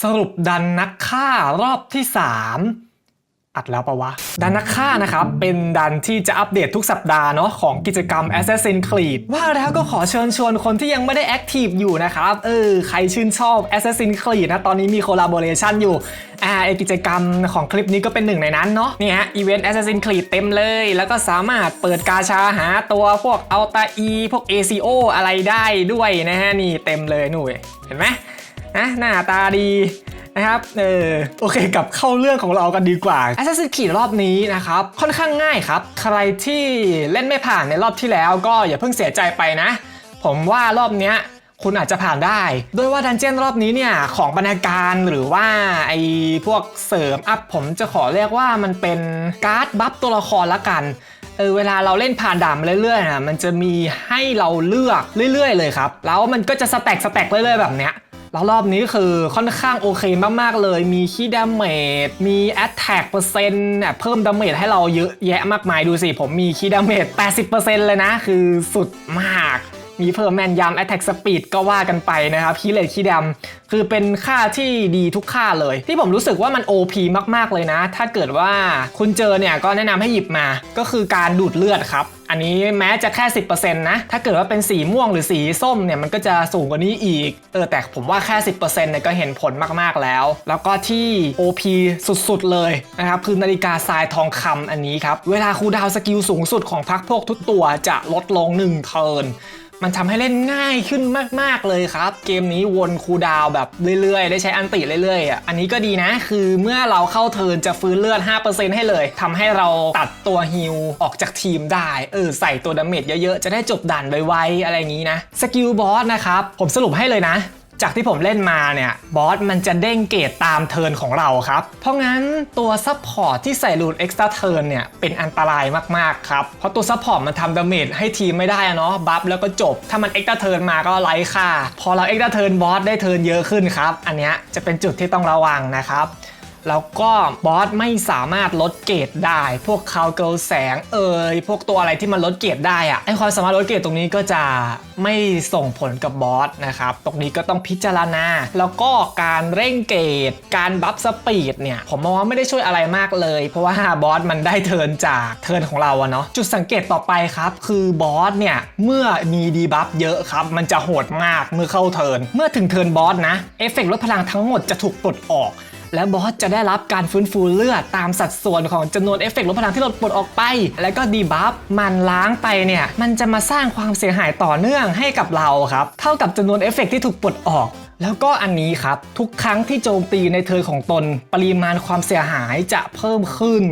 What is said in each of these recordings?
สรุปดันนักฆ่ารอบที่ 3 อัดแล้วปะวะ ดันนักฆ่านะครับ เป็นดันที่จะอัปเดตทุกสัปดาห์เนาะของกิจกรรม Assassin's Creed ว่าแล้วก็ขอเชิญชวนคนที่ยังไม่ได้แอคทีฟอยู่นะครับ เออ ใครชื่นชอบ Assassin's Creed นะ ตอนนี้มี collaboration อยู่อ่าไอกิจกรรมของคลิปนี้ก็เป็นหนึ่งในนั้นเนาะนี่ฮะอีเวนต์ Assassin's Creed เต็มเลย แล้วก็สามารถเปิดกาชาหาตัวพวกอัลตาอีพวก ACO อะไรได้ด้วยนะฮะนี่เต็มเลยหนุ่ยเห็นไหม นะหน้าตาดีนะครับ เออ โอเค กลับเข้าเรื่องของเรากันดีกว่า Assassin's Creed รอบนี้นะครับ ค่อนข้างง่ายครับ ใครที่เล่นไม่ผ่านในรอบที่แล้วก็อย่าเพิ่งเสียใจไปนะ ผมว่ารอบเนี้ยคุณอาจจะผ่านได้โดยว่าดันเจียนรอบนี้เนี่ยของบรรณาการหรือว่าไอ้พวกเสริมอัพผมจะขอเรียกว่ามันเป็นการ์ดบัฟตัวละครละกัน เออเวลาเราเล่นผ่านด่านมเรื่อยๆนะมันจะมีให้เราเลือกเรื่อย ๆ เลยครับ แล้วมันก็จะสแต็กสแต็กเรื่อยๆแบบเนี้ย แล้วรอบนี้คือค่อนข้างโอเคมากๆเลย มีคีดาเมจมีแอตแทกเปอร์เซ็นต์เนี่ยเพิ่มดาเมจให้เราเยอะแยะมากมายดูสิ ผมมีคีดาเมจ80%เลยนะ คือสุดมาก มีเพิ่มแมนยำแอตแทกสปีดก็ว่ากันไปนะครับคีเลตคีดำคือเป็นค่าที่ดีทุกค่าเลย ที่ผมรู้สึกว่ามัน OP มากๆเลยนะ ถ้าเกิดว่าคุณเจอเนี่ยก็แนะนำให้หยิบมา ก็คือการดูดเลือดครับอันนี้แม้จะแค่ 10%นะ ถ้าเกิดว่าเป็นสีม่วงหรือสีส้มเนี่ยมันก็จะสูงกว่านี้อีก เออแต่ผมว่าแค่ 10%เนี่ยก็เห็นผลมากๆแล้ว แล้วก็ที่ OP สุดๆเลยนะครับคือนาฬิกาทรายทองคำอันนี้ครับ เวลาคูดาวสกิลสูงสุดของพักพวกทุกตัวจะลดลง 1 เทิร์น มันทำให้เล่นง่ายขึ้นมาก ๆ เลยครับ เกมนี้วนคูดาวแบบเรื่อย ๆ ได้ใช้อันติเรื่อยๆอะอันนี้ก็ดีนะ คือเมื่อเราเข้าเทินจะฟื้นเลือด 5%ให้เลยทำให้เราตัดตัวฮิลออกจากทีมได้ เออ ใส่ตัวดาเมจเยอะ ๆ จะได้จบด่านไวๆอะไรอย่างนี้นะ สกิลบอสนะครับ ผมสรุปให้เลยนะ จากที่ผมเล่นมาเนี่ยบอสมันจะเด้งเกรดตามเทิร์นของเราครับ เพราะงั้นตัวซัพพอร์ตที่ใส่รูนเอ็กซ์ตร้าเทิร์นเนี่ยเป็นอันตรายมากๆครับเพราะตัวซัพพอร์ตมันทำดาเมจให้ทีมไม่ได้อะเนาะบัฟแล้วก็จบ ถ้ามันเอ็กซ์ตร้าเทิร์นมาก็ไร้ค่า พอเราเอ็กซ์ตร้าเทิร์นบอสได้เทิร์นเยอะขึ้นครับอันเนี้ยจะเป็นจุดที่ต้องระวังนะครับ แล้วก็บอสไม่สามารถลดเกรดได้ พวกคาวเกิลแสงเอ่ยพวกตัวอะไรที่มันลดเกรดได้อะไอความสามารถลดเกรดตรงนี้ก็จะไม่ส่งผลกับบอสนะครับ ตรงนี้ก็ต้องพิจารณา แล้วก็การเร่งเกรด การบัฟสปีดเนี่ย ผมมองว่าไม่ได้ช่วยอะไรมากเลย เพราะว่าบอสมันได้เทิร์นจากเทิร์นของเราอะเนาะจุดสังเกตต่อไปครับ คือบอสเนี่ย เมื่อมีดีบัฟเยอะครับ มันจะโหดมากเมื่อเข้าเทิร์นเมื่อถึงเทิร์นบอสนะเอฟเฟกต์ลดพลังทั้งหมดจะถูกปลดออก และบอสจะได้รับการฟื้นฟูเลือดตามสัดส่วนของจำนวนเอฟเฟกต์ลดพลังที่ลดปลดออกไป แล้วก็ดีบัฟมันล้างไปเนี่ยมันจะมาสร้างความเสียหายต่อเนื่องให้กับเราครับ เท่ากับจำนวนเอฟเฟกต์ที่ถูกปลดออกแล้วก็อันนี้ครับ ทุกครั้งที่โจมตีในเทิร์นของตน ปริมาณความเสียหายจะเพิ่มขึ้น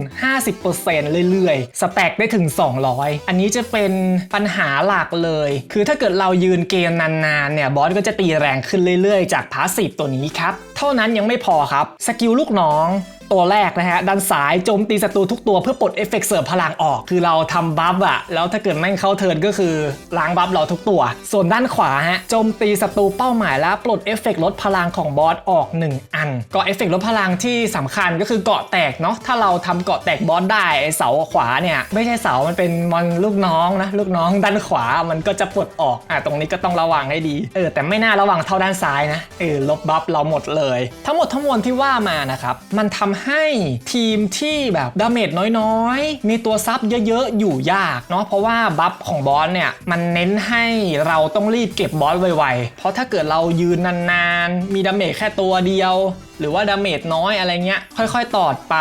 50%เรื่อยๆ สแต็กได้ถึง 200 อันนี้จะเป็นปัญหาหลักเลย คือถ้าเกิดเรายืนเกมนานๆเนี่ยบอสก็จะตีแรงขึ้นเรื่อยๆ จากพาสซีฟตัวนี้ครับ เท่านั้นยังไม่พอครับ สกิลลูกน้อง ตัวแรกนะฮะด้านซ้ายโจมตีศัตรูทุกตัวเพื่อปลดเอฟเฟกต์เสริมพลังออก คือเราทำบัฟอะแล้วถ้าเกิดแม่งเข้าเทิร์นก็คือล้างบัฟเราทุกตัว ส่วนด้านขวาฮะโจมตีศัตรูเป้าหมายแล้วปลดเอฟเฟกต์ลดพลังของบอสออก 1 อันเกาะเอฟเฟกต์ลดพลังที่สำคัญก็คือเกาะแตกเนาะถ้าเราทำเกาะแตกบอสได้ไอเสาขวาเนี่ยไม่ใช่เสามันเป็นมอนลูกน้องนะลูกน้องด้านขวามันก็จะปลดออกอะตรงนี้ก็ต้องระวังให้ดีเออแต่ไม่น่าระวังเท่าด้านซ้ายนะเออลบบัฟเราหมดเลย ทั้งหมดทั้งมวลที่ว่ามานะครับมันทำให้ทีมที่แบบดาเมจน้อยๆ มีตัวซับเยอะๆ อยู่ยากเนาะเพราะว่าบัฟของบอสเนี่ยมันเน้นให้เราต้องรีบเก็บบอสไวๆ เพราะถ้าเกิดเรายืนนานๆ มีดาเมจแค่ตัวเดียว หรือว่าดาเมจน้อยอะไรเงี้ยค่อยๆ ตอดไป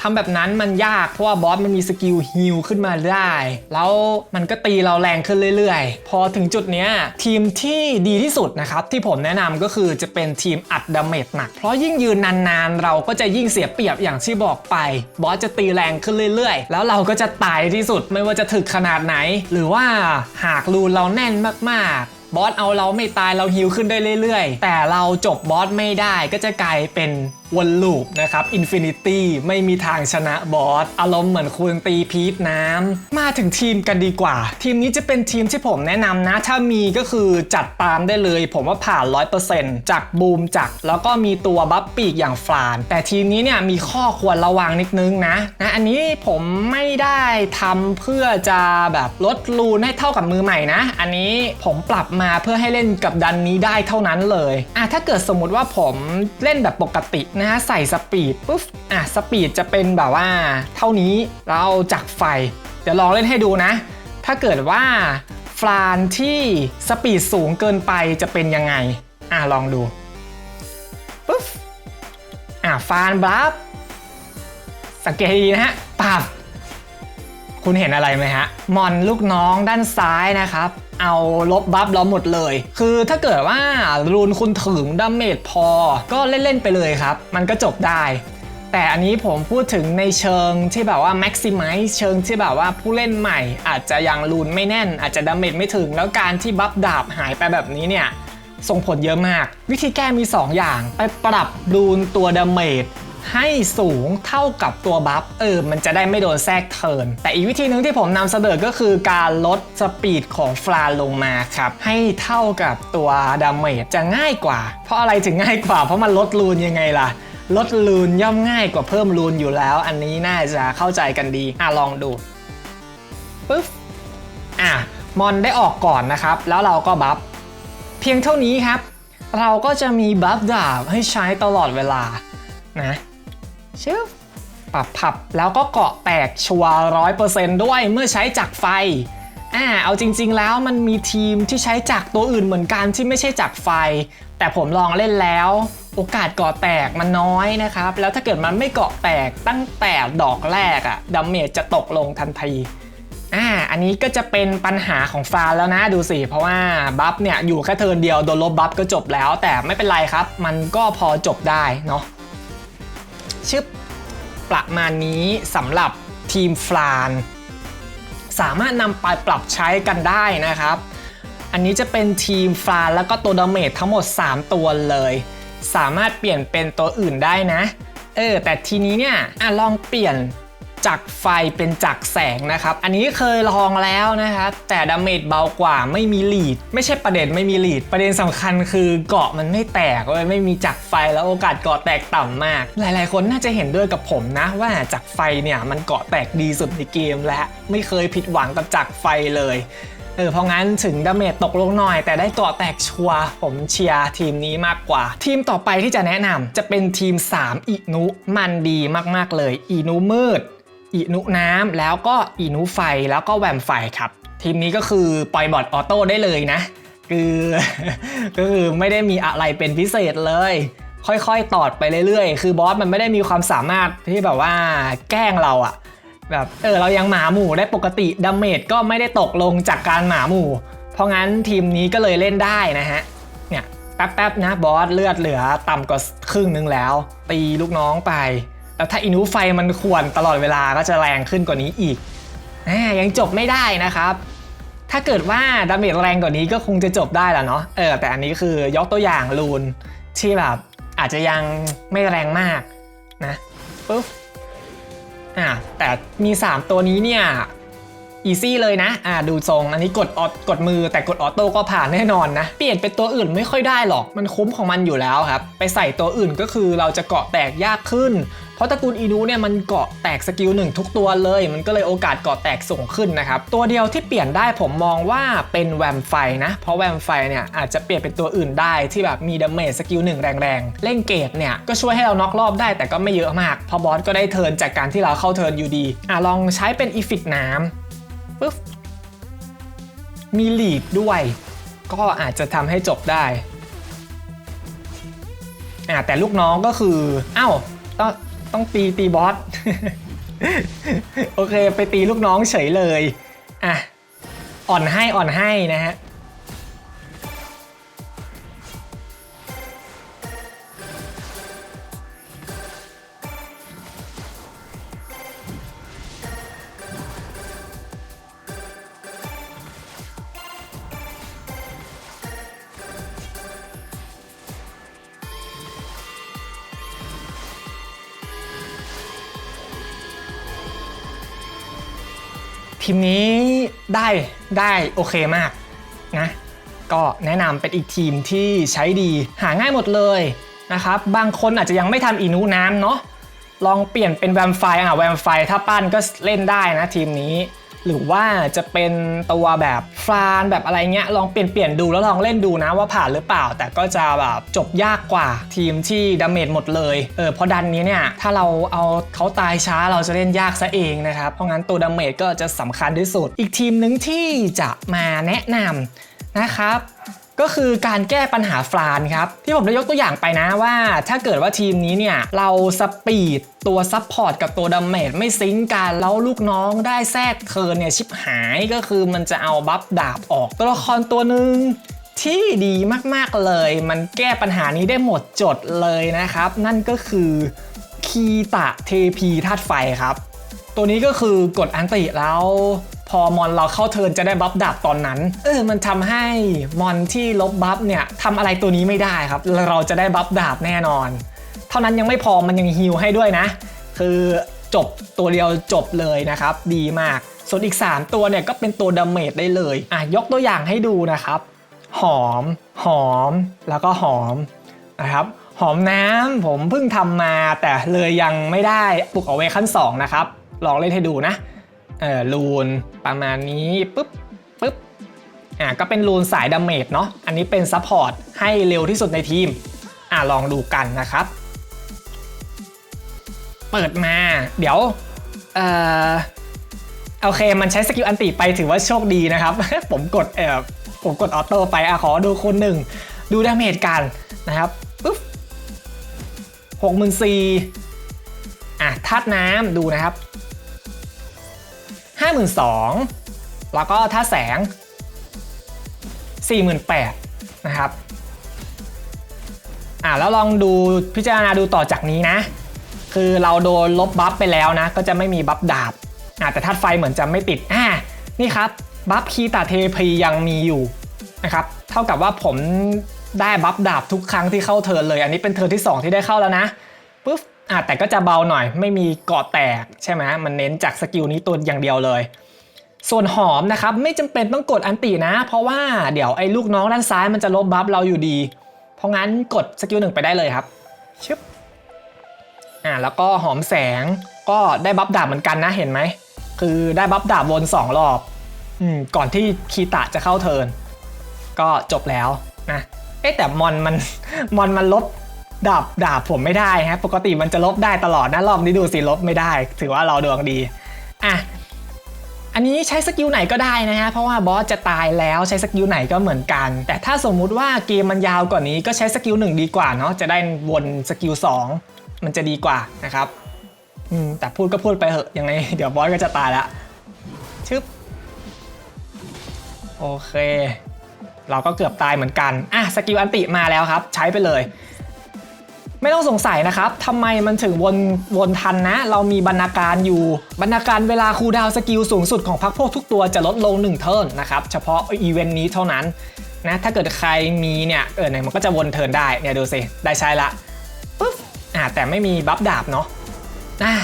ทำแบบนั้นมันยากเพราะว่าบอสมันมีสกิลฮิลขึ้นมาได้ แล้วมันก็ตีเราแรงขึ้นเรื่อยๆ พอถึงจุดเนี้ยทีมที่ดีที่สุดนะครับที่ผมแนะนำก็คือจะเป็นทีมอัดดาเมจหนัก เพราะยิ่งยืนนานๆ เราก็จะยิ่งเสียเปรียบอย่างที่บอกไป บอสจะตีแรงขึ้นเรื่อยๆ แล้วเราก็จะตายที่สุดไม่ว่าจะถึกขนาดไหน หรือว่าหากรูเราแน่นมากๆ บอสเอาเราไม่ตายเราฮิวขึ้นได้เรื่อยๆ แต่เราจบบอสไม่ได้ก็จะกลายเป็น วนลูปนะครับอินฟินิตี้ไม่มีทางชนะบอส อารมณ์เหมือนคุณตีพีทน้ำ มาถึงทีมกันดีกว่า ทีมนี้จะเป็นทีมที่ผมแนะนำนะ ถ้ามีก็คือจัดตามได้เลย ผมว่าผ่าน 100%จากบูมจาก แล้วก็มีตัวบัฟปีกอย่างฟลาน แต่ทีมนี้เนี่ยมีข้อควรระวังนิดนึงนะนะ อันนี้ผมไม่ได้ทำเพื่อจะแบบลดรูนให้เท่ากับมือใหม่นะ อันนี้ผมปรับมาเพื่อให้เล่นกับดันนี้ได้เท่านั้นเลยอะถ้าเกิดสมมติว่าผมเล่นแบบปกตินะฮะใส่สปีดปุ๊บอะสปีดจะเป็นแบบว่า เท่านี้เราจักไฟ เดี๋ยวลองเล่นให้ดูนะ ถ้าเกิดว่าฟลานที่สปีดสูงเกินไปจะเป็นยังไง อะลองดูปุ๊บอะฟานบลัฟสังเกตดีนะฮะปับคุณเห็นอะไรไหมฮะมอนลูกน้องด้านซ้ายนะครับ เอาลบบัฟเราหมดเลย คือถ้าเกิดว่ารูนคุณถึงดาเมจพอ ก็เล่น ๆ ไปเลยครับ มันก็จบได้ แต่อันนี้ผมพูดถึงในเชิงที่แบบว่า maximize เชิงที่แบบว่าผู้เล่นใหม่ อาจจะยังรูนไม่แน่น อาจจะดาเมจไม่ถึง แล้วการที่บัฟดาบหายไปแบบนี้เนี่ยส่งผลเยอะมาก วิธีแก้มี 2 อย่าง ไปปรับรูนตัวดาเมจ ให้สูงเท่ากับตัวบัฟเออมันจะได้ไม่โดนแทรกเทินแต่อีกวิธีหนึ่งที่ผมนำเสนอก็คือการลดสปีดของฟลาลงมาครับ ให้เท่ากับตัวดาเมจจะง่ายกว่า เพราะอะไรถึงง่ายกว่า เพราะมันลดรูนยังไงล่ะลดรูนย่อมง่ายกว่าเพิ่มรูนอยู่แล้ว อันนี้น่าจะเข้าใจกันดีอะลองดูปึ๊บอะมอนได้ออกก่อนนะครับ แล้วเราก็บัฟเพียงเท่านี้ครับ เราก็จะมีบัฟดาบให้ใช้ตลอดเวลานะ ชึบปรับผับแล้วก็เกาะแตกชัวร้อยเปอร์เซนต์ด้วยเมื่อใช้จักไฟอ่าเอาจริง ๆ แล้วมันมีทีมที่ใช้จักตัวอื่นเหมือนกันที่ไม่ใช่จักไฟ แต่ผมลองเล่นแล้ว โอกาสเกาะแตกมันน้อยนะครับ แล้วถ้าเกิดมันไม่เกาะแตกตั้งแต่ดอกแรกอะดาเมจจะตกลงทันทีอ่าอันนี้ก็จะเป็นปัญหาของฟาแล้วนะดูสิ เพราะว่าบัฟเนี่ยอยู่แค่เทิร์นเดียวโดนลบบัฟก็จบแล้ว แต่ไม่เป็นไรครับ มันก็พอจบได้เนาะ ชึบประมาณนี้สำหรับทีมฟลานสามารถนำไปปรับใช้กันได้นะครับ อันนี้จะเป็นทีมฟลานแล้วก็ตัวดาเมจทั้งหมด 3 ตัวเลย สามารถเปลี่ยนเป็นตัวอื่นได้นะ เออ แต่ทีนี้เนี่ยอะลองเปลี่ยน จากไฟเป็นจากแสงนะครับ อันนี้เคยลองแล้วนะครับ แต่ดาเมจเบากว่าไม่มีลีด ไม่ใช่ประเด็นไม่มีลีด ประเด็นสำคัญคือเกาะมันไม่แตกเว้ยไม่มีจักไฟแล้วโอกาสเกาะแตกต่ำมาก หลาย ๆ คนน่าจะเห็นด้วยกับผมนะ ว่าจักไฟเนี่ยมันเกาะแตกดีสุดในเกมและไม่เคยผิดหวังกับจักไฟเลยเออเพราะงั้นถึงดาเมจตกลงหน่อย แต่ได้เกาะแตกชัวร์ผมเชียร์ทีมนี้มากกว่า ทีมต่อไปที่จะแนะนำจะเป็นทีม 3อีนุ มันดีมากๆเลยอีนุมืด อีนุน้ำแล้วก็อีนุไฟแล้วก็แวมไฟครับ ทีมนี้ก็คือปล่อยบอทออโต้ได้เลยนะ คือก็คือไม่ได้มีอะไรเป็นพิเศษเลย ค่อยๆ ตอดไปเรื่อยๆ คือบอสมันไม่ได้มีความสามารถที่แบบว่าแกล้งเราอะแบบเออเรายังหมาหมู่ได้ปกติดาเมจก็ไม่ได้ตกลงจากการหมาหมู่ เพราะงั้นทีมนี้ก็เลยเล่นได้นะฮะเนี่ยแป๊บๆนะบอสเลือดเหลือต่ำกว่าครึ่งนึงแล้ว ตีลูกน้องไป แล้วถ้าอินูไฟมันควรตลอดเวลาก็จะแรงขึ้นกว่านี้อีกแหมยังจบไม่ได้นะครับ ถ้าเกิดว่าดาเมจแรงกว่านี้ก็คงจะจบได้แล้วเนาะเออแต่อันนี้คือยกตัวอย่างลูนที่แบบอาจจะยังไม่แรงมากนะปุ๊บอะแต่มี 3 ตัวนี้เนี่ย อีซี่เลยนะ อ่าดูทรง อันนี้กดออดกดมือแต่กดออโต้ก็ผ่านแน่นอนนะ เปลี่ยนเป็นตัวอื่นไม่ค่อยได้หรอก มันคุ้มของมันอยู่แล้วครับ ไปใส่ตัวอื่นก็คือเราจะเกาะแตกยากขึ้น เพราะตระกูลอีนูเนี่ยมันเกาะแตกสกิลหนึ่งทุกตัวเลย มันก็เลยโอกาสเกาะแตกสูงขึ้นนะครับ ตัวเดียวที่เปลี่ยนได้ผมมองว่าเป็นแวมไฟนะ เพราะแวมไฟเนี่ยอาจจะเปลี่ยนเป็นตัวอื่นได้ที่แบบมีดาเมจสกิลหนึ่งแรงๆ เล่นเกตเนี่ยก็ช่วยให้เราน็อกรอบได้แต่ก็ไม่เยอะมากเพอบอสก็ได้เทิร์นจากการที่เราเข้าเทิร์นอยู่ดี อะลองใช้เป็นอีฟิตน้ำ ปุ๊บ มีลีดด้วย ก็อาจจะทำให้จบได้อ่าแต่ลูกน้องก็คือเอ้าต้องต้องตีตีบอส โอเค ไปตีลูกน้องเฉยเลย อะ อ่อนให้อ่อนให้นะฮะ ทีมนี้ได้ได้โอเคมากนะก็แนะนำเป็นอีกทีมที่ใช้ดีหาง่ายหมดเลยนะครับ บางคนอาจจะยังไม่ทำอีนูน้ำเนาะลองเปลี่ยนเป็นแวมไฟอะแวมไฟถ้าปั้นก็เล่นได้นะทีมนี้ หรือว่าจะเป็นตัวแบบฟลานแบบอะไรเงี้ยลองเปลี่ยนเปลี่ยนดูแล้วลองเล่นดูนะว่าผ่านหรือเปล่า แต่ก็จะแบบจบยากกว่าทีมที่ดาเมจหมดเลยเออเพราะดันนี้เนี่ยถ้าเราเอาเขาตายช้าเราจะเล่นยากซะเองนะครับเพราะงั้นตัวดาเมจก็จะสำคัญที่สุด อีกทีมหนึ่งที่จะมาแนะนำนะครับ ก็คือการแก้ปัญหาฟลานครับ ที่ผมได้ยกตัวอย่างไปนะว่า ถ้าเกิดว่าทีมนี้เนี่ย เราสปีดตัวซับพอร์ตกับตัวดาเมจไม่ซิงกัน แล้วลูกน้องได้แทรกเทิร์นเนี่ย ชิบหายก็คือมันจะเอาบัฟดาบออกตัวละครตัวหนึ่งที่ดีมากๆเลย มันแก้ปัญหานี้ได้หมดจดเลยนะครับ นั่นก็คือคีตะเทพีธาตุไฟครับ ตัวนี้ก็คือกดอันติแล้ว อมอนเราเข้าเทิร์นจะได้บัฟดาบตอนนั้น เออมันทำให้มอนที่ลบบัฟเนี่ยทำอะไรตัวนี้ไม่ได้ครับ เราจะได้บัฟดาบแน่นอน เท่านั้นยังไม่พอมันยังฮิลให้ด้วยนะ คือจบตัวเดียวจบเลยนะครับ ดีมาก ส่วนอีก 3 ตัวเนี่ยก็เป็นตัวดาเมจได้เลยอะยกตัวอย่างให้ดูนะครับ หอม หอม แล้วก็หอมนะครับหอมน้ำผมเพิ่งทำมาแต่เลยยังไม่ได้ปลุกเอาไว้ขั้น 2 นะครับ ลองเล่นให้ดูนะ เออรูนประมาณนี้ปุ๊บปุ๊บอะก็เป็นรูนสายดาเมจเนาะอันนี้เป็นซัพพอร์ตให้เร็วที่สุดในทีมอะลองดูกันนะครับ เปิดมา เดี๋ยวเอ่อโอเค มันใช้สกิลอันติไปถือว่าโชคดีนะครับ ผมกดเออผมกดออโต้ไปอะขอดูคนหนึ่งดูดาเมจกันนะครับปุ๊บหกหมื่นสี่อะธาตุน้ำดูนะครับ 52,000 แล้วก็ถ้าแสง 48,000 นะครับอ่าแล้วลองดูพิจารณาดูต่อจากนี้นะ คือเราโดนลบบัฟไปแล้วนะ ก็จะไม่มีบัฟดาบอ่าแต่ธาตุไฟเหมือนจะไม่ติดอ่านี่ครับบัฟคีตาเทพียังมีอยู่นะครับเท่ากับว่าผมได้บัฟดาบทุกครั้งที่เข้าเทิร์นเลย อันนี้เป็นเทิร์นที่ 2 ที่ได้เข้าแล้วนะปุ๊บ อะแต่ก็จะเบาหน่อยไม่มีเกาะแตกใช่ไหมมันเน้นจากสกิลนี้ตัวอย่างเดียวเลย ส่วนหอมนะครับไม่จำเป็นต้องกดอันตินะ เพราะว่าเดี๋ยวไอ้ลูกน้องด้านซ้ายมันจะลบบัฟเราอยู่ดี เพราะงั้นกดสกิลหนึ่งไปได้เลยครับชึบอ่าแล้วก็หอมแสงก็ได้บัฟดาบเหมือนกันนะเห็นไหมคือได้บัฟดาบวนสองรอบอืมก่อนที่คีตะจะเข้าเทิร์นก็จบแล้วนะเอ๊ะแต่มอนมันมอนมันลบ ดาบดาบผมไม่ได้ฮะ ปกติมันจะลบได้ตลอดนะรอบนี้ดูสิลบไม่ได้ ถือว่าเราดวงดีอะอันนี้ใช้สกิลไหนก็ได้นะฮะ เพราะว่าบอสจะตายแล้วใช้สกิลไหนก็เหมือนกัน แต่ถ้าสมมุติว่าเกมมันยาวกว่านี้ก็ใช้สกิลหนึ่งดีกว่าเนาะ จะได้วนสกิลสองมันจะดีกว่านะครับอืมแต่พูดก็พูดไปเหอะยังไง เดี๋ยวบอสก็จะตายละชึบโอเค เราก็เกือบตายเหมือนกัน อะสกิลอันติมาแล้วครับ ใช้ไปเลย ไม่ต้องสงสัยนะครับทำไมมันถึงวนวนทันนะ เรามีบรรณาการอยู่ บรรณาการเวลาคูลดาวสกิลสูงสุดของพักพวกทุกตัวจะลดลง 1 เทิร์นนะครับ เฉพาะอีเวนต์นี้เท่านั้นนะถ้าเกิดใครมีเนี่ยเออเนี่ยมันก็จะวนเทิร์นได้เนี่ยดูสิ ได้ใช้ละปุ๊บอ่าแต่ไม่มีบัฟดาบเนาะอะ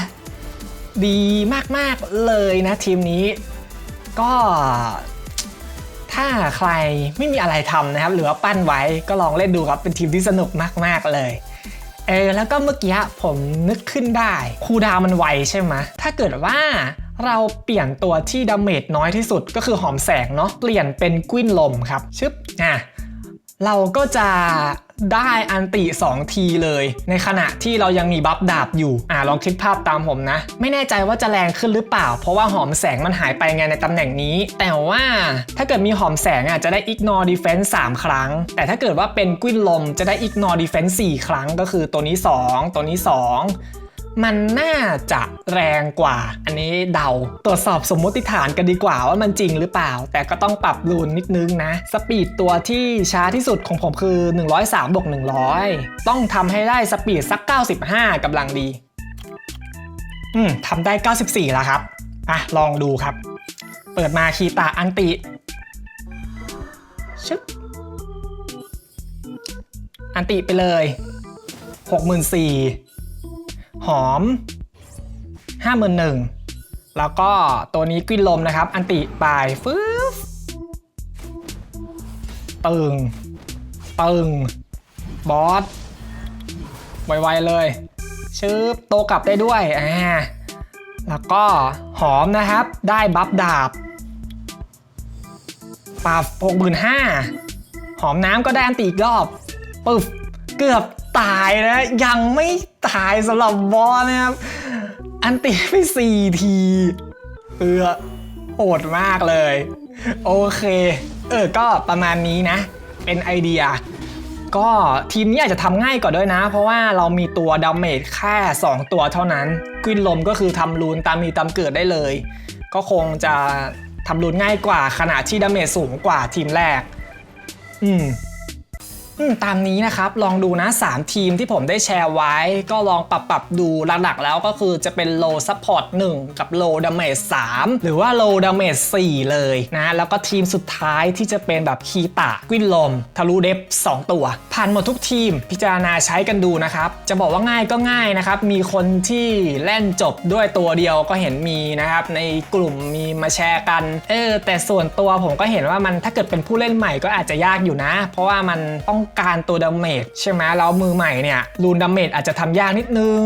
ดีมาก ๆ เลยนะทีมนี้ ก็ถ้าใครไม่มีอะไรทำนะครับ หรือว่าปั้นไว้ก็ลองเล่นดูครับเป็นทีมที่สนุกมาก ๆ เลย เออแล้วก็เมื่อกี้ผมนึกขึ้นได้คูดาวมันไวใช่ไหมถ้าเกิดว่าเราเปลี่ยนตัวที่ดาเมจน้อยที่สุดก็คือหอมแสงเนาะเปลี่ยนเป็นกุ้นลมครับชึบอะเราก็จะ ได้อันติ2ทีเลย ในขณะที่เรายังมีบัฟดาบอยู่ อ่าลองคิดภาพตามผมนะ ไม่แน่ใจว่าจะแรงขึ้นหรือเปล่า เพราะว่าหอมแสงมันหายไปไงในตำแหน่งนี้ แต่ว่าถ้าเกิดมีหอมแสงอะจะได้ ignore defense 3ครั้ง แต่ถ้าเกิดว่าเป็นกุ้นลมจะได้อีกหนอดีเฟนซ์สี่ครั้งก็คือตัวนี้ 2 ตัวนี้ 2 มันน่าจะแรงกว่า อันนี้เดา ตรวจสอบสมมติฐานกันดีกว่าว่ามันจริงหรือเปล่า แต่ก็ต้องปรับรูนนิดนึงนะ สปีดตัวที่ช้าที่สุดของผมคือ 103บวก100 ต้องทำให้ได้สปีดสัก 95กำลังดี อืมทำได้ 94 แล้วครับ อะ ลองดูครับ เปิดมาคีตาอันติชึบอันติไปเลย 64,000 หอม 51,000 แล้วก็ตัวนี้กวินลมนะครับ อันติปลายฟืบตึง ตึง บอส ไวๆเลย ชืบโตกลับได้ด้วยอ่าแล้วก็หอมนะครับ ได้บัฟดาบปราบหกหมื่นห้าหอมน้ำก็ได้อันตีอีกรอบปึ๊บ เกือบ ตายนะ ยังไม่ตายสำหรับบอสนะครับ อันตีไปสี่ทีเออโหดมากเลย โอเค เออ ก็ประมาณนี้นะ เป็นไอเดีย ก็ทีมนี้อาจจะทำง่ายกว่าด้วยนะ เพราะว่าเรามีตัวดาเมจแค่ 2 ตัวเท่านั้นกวินลมก็คือทำรูนตามมีตามเกิดได้เลย ก็คงจะทำรูนง่ายกว่าขณะที่ดาเมจสูงกว่าทีมแรก อืมอืม ตามนี้นะครับลองดูนะ 3 ทีมที่ผมได้แชร์ไว้ ก็ลองปรับปรับดูหลักๆแล้วก็คือจะเป็น low support 1 กับ low damage 3 หรือว่า low damage 4 เลยนะแล้วก็ทีมสุดท้ายที่จะเป็นแบบคีตะกวินลม ทะลุเดฟ2 ตัว ผ่านหมดทุกทีม พิจารณาใช้กันดูนะครับ จะบอกว่าง่ายก็ง่ายนะครับ มีคนที่เล่นจบด้วยตัวเดียวก็เห็นมีนะครับ ในกลุ่มมีมาแชร์กัน เออแต่ส่วนตัวผมก็เห็นว่ามันถ้าเกิดเป็นผู้เล่นใหม่ก็อาจจะยากอยู่นะ เพราะว่ามันต้องการตัวดาเมจใช่ไหมแล้วมือใหม่เนี่ยรูนดาเมจอาจจะทำยากนิดนึง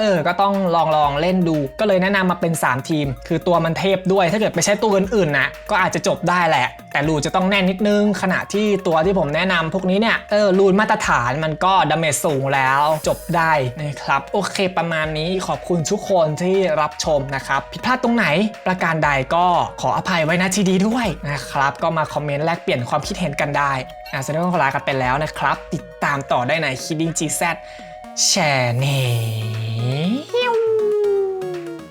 เออ ก็ต้องลองลองเล่นดู ก็เลยแนะนำมาเป็น 3 ทีม คือตัวมันเทพด้วย ถ้าเกิดไปใช้ตัวอื่นๆนะ ก็อาจจะจบได้แหละ แต่รูนจะต้องแน่นนิดนึง ขณะที่ตัวที่ผมแนะนำพวกนี้เนี่ย เออ รูนมาตรฐานมันก็ดาเมจสูงแล้ว จบได้นะครับ โอเค ประมาณนี้ ขอบคุณทุกคนที่รับชมนะครับ ผิดพลาดตรงไหน ประการใดก็ขออภัยไว้ณที่ดีด้วยนะครับ ก็มาคอมเมนต์แลกเปลี่ยนความคิดเห็นกันได้อะแสดงว่าลากันไปแล้วนะครับ ติดตามต่อได้ใน Kidding GZ แซ ชร์เน